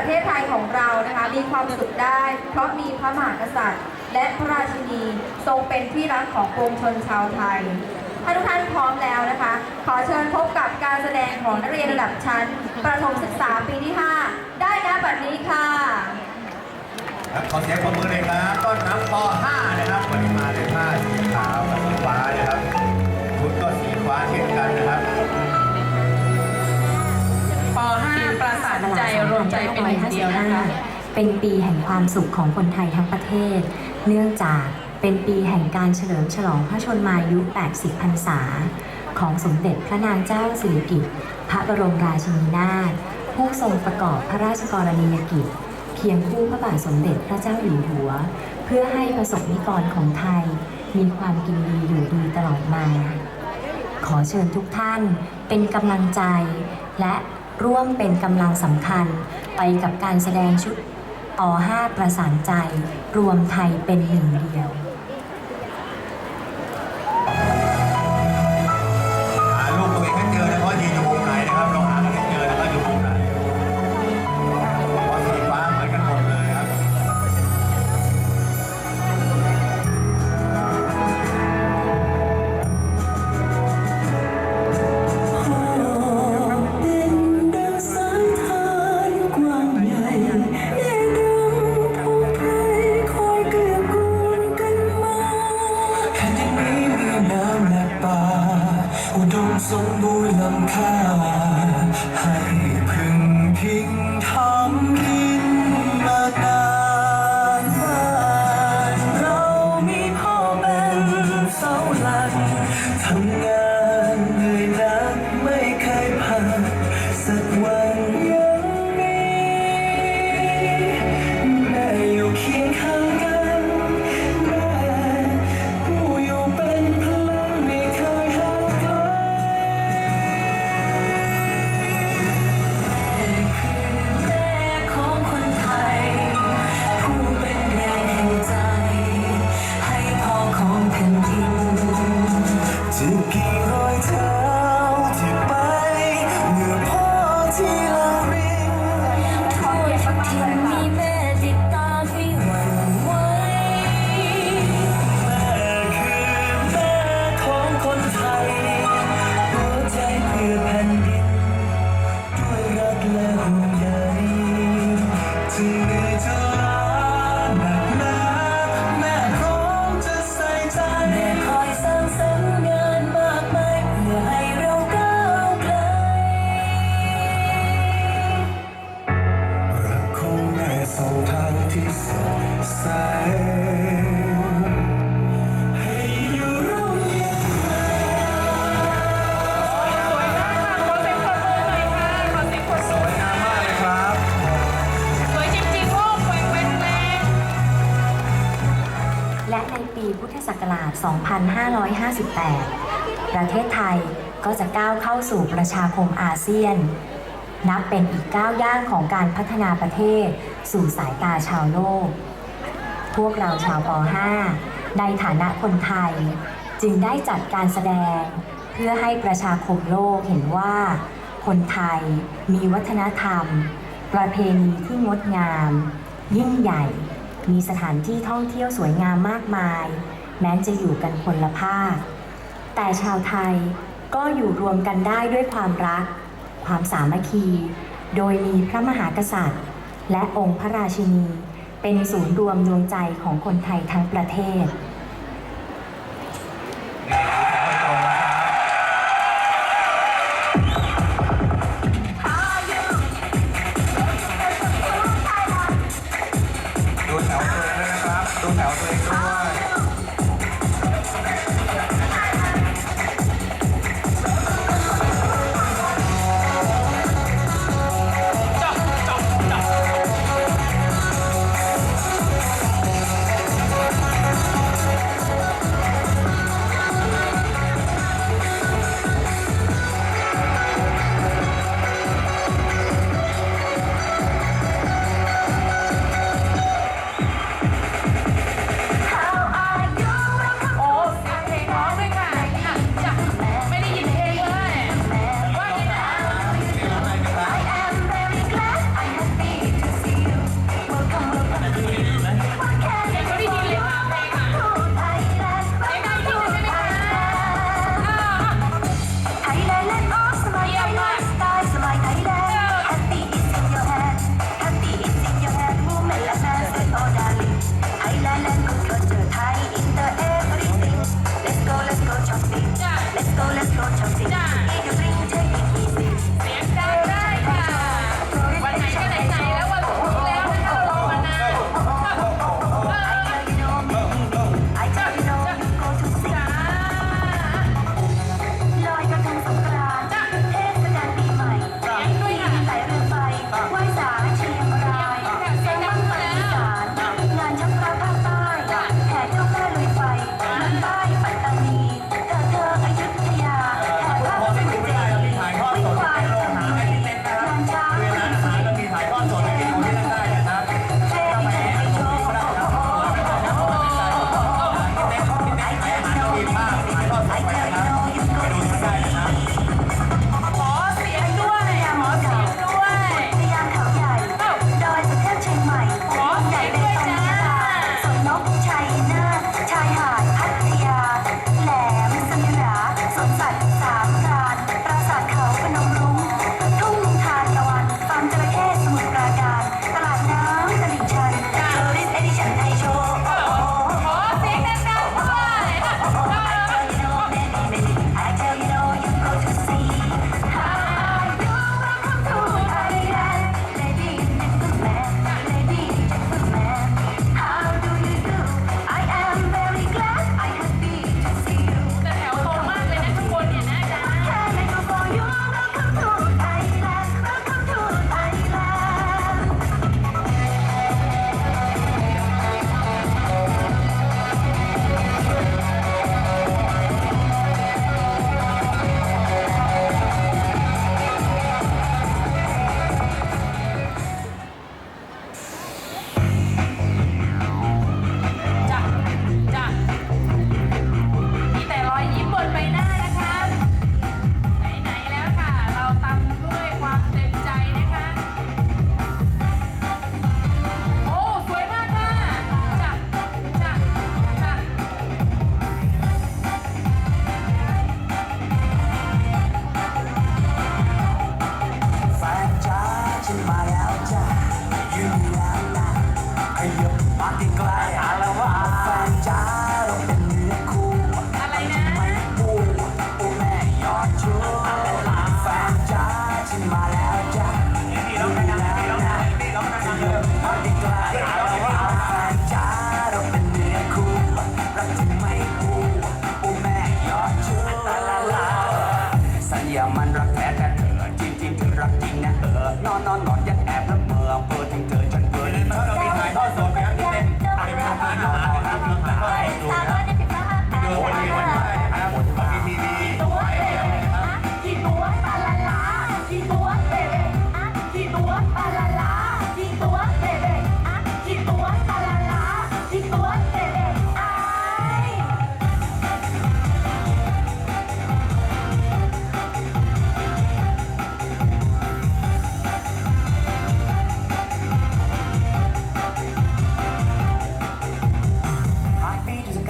ประเทศไทยของเรานะคะมีความสุขได้ เพราะมีพระมหากษัตริย์ และพระราชินีทรงเป็นที่รักของปวงชนชาวไทยถ้าทุกท่านพร้อมแล้วนะคะ ขอเชิญพบกับการแสดงของนักเรียนระดับชั้น ประถมศึกษาปีที่ 5 ได้นะบัดนี้ค่ะครับขอเสียงปรบมือเลยครับต้อนรับป .5 นะครับวันนี้มาในผ้าสีขาวกับสีฟ้านะครับชุดก็สีฟ้าเช่นกันนะครับ ใจรวมใจเป็นหนึ่งเดียวนะคะ เป็นปีแห่งความสุขของคนไทยทั้งประเทศ เนื่องจากเป็นปีแห่งการเฉลิมฉลองพระชนมายุ 80 พรรษา ของสมเด็จพระนางเจ้าสิริกิติ์พระบรมราชินีนาถผู้ทรงประกอบพระราชกรณียกิจเคียงคู่พระบาทสมเด็จพระเจ้าอยู่หัว เพื่อให้ประสบนิกรของไทย มีความกินดีอยู่ดีตลอดมา ขอเชิญทุกท่านเป็นกำลังใจและร่วมเป็นกำลังสำคัญ ไปกับการแสดงชุดต่อ5ประสานใจ รวมไทยเป็นหนึ่งเดียว น้ำและป่า อุดมสมบูรณ์ล้ำค่า ให้พึ่งพิงทำ ท้าที่ไปเมื่อพ่อที่ละริงทั่วทุกทิศมีแม่ 2558 ประเทศไทยก็จะก้าวเข้าสู่ประชาคมอาเซียน นับเป็นอีกก้าวย่างของการพัฒนาประเทศ สู่สายตาชาวโลก พวกเราชาวป .5 ในฐานะคนไทย จึงได้จัดการแสดง เพื่อให้ประชาคมโลกเห็นว่า คนไทยมีวัฒนธรรม ประเพณีที่งดงาม ยิ่งใหญ่ มีสถานที่ท่องเที่ยวสวยงามมากมาย แม้จะอยู่กันคนละภาค แต่ชาวไทยก็อยู่รวมกันได้ด้วยความรัก ความสามัคคี โดยมีพระมหากษัตริย์ และองค์พระราชินี เป็นศูนย์รวมดวงใจของคนไทยทั้งประเทศ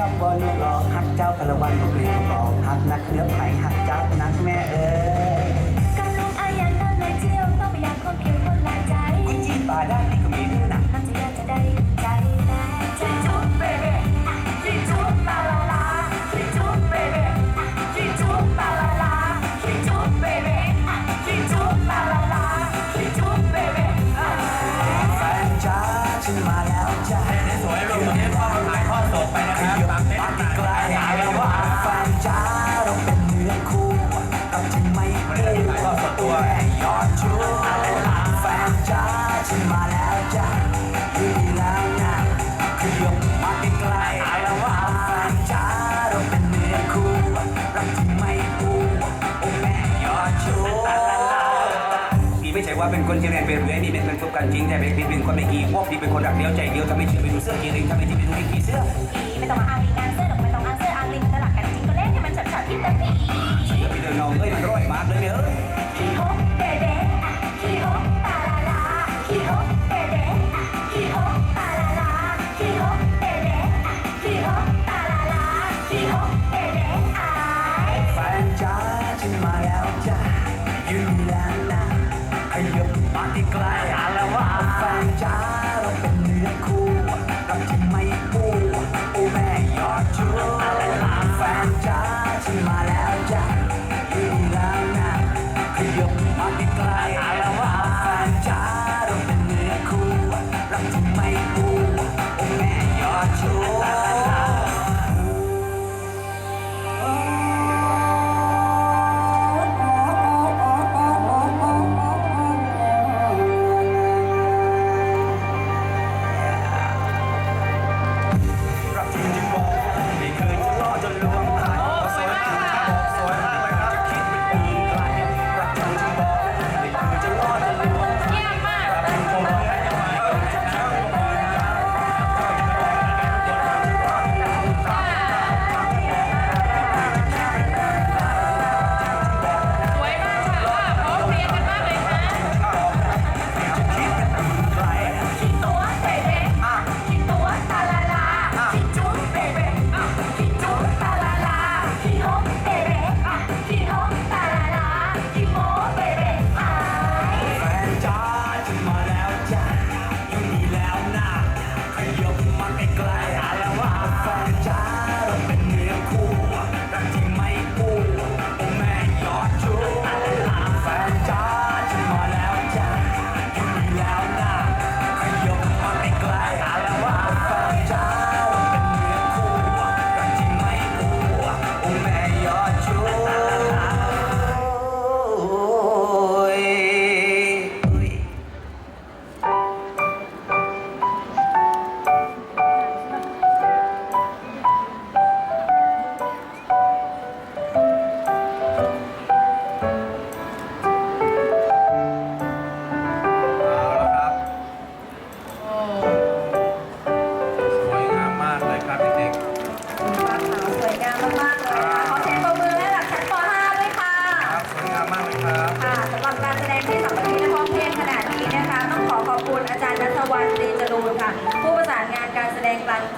กับบนหรอกหักเจ้าพละวันก็เกลียวบอกหักนักเนือไผ่หักจักนักแม่เอ๋ยกำลังอายันตอนไหนเที่ยวต้องไปอยากคนเพียวคนละใจคุณจีบป่าได้ ว่าเป็นคนเชียงรายเป็นเรื่นี่เป็นประสบการณ์จริงแต่เป็นเป็นคนไม่กี่พวกที่เป็นคนรักเดียวใจเดียวทำให้ชีวิตรู้เสื้อจริงทำให้ชีวิตรู้ไม่กี่เสื้อไม่ต้องมาอ้างงานเสื้อหรอก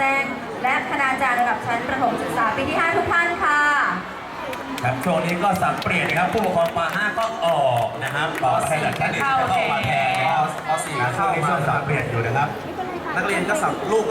เต้น และคณาจารย์ระดับชั้นประถมศึกษาปีที่ 5 ทุกท่านค่ะ ครับช่วงนี้ก็สับเปลี่ยนนะครับ ผู้ปกครองป .5 ก็ออกนะครับป .4 หลักชั้นเด็กกเข้ามาแทนป .4 ช่วงนี้ช่วงสับเปลี่ยนอยู่นะครับ นักเรียนก็สับลูกก็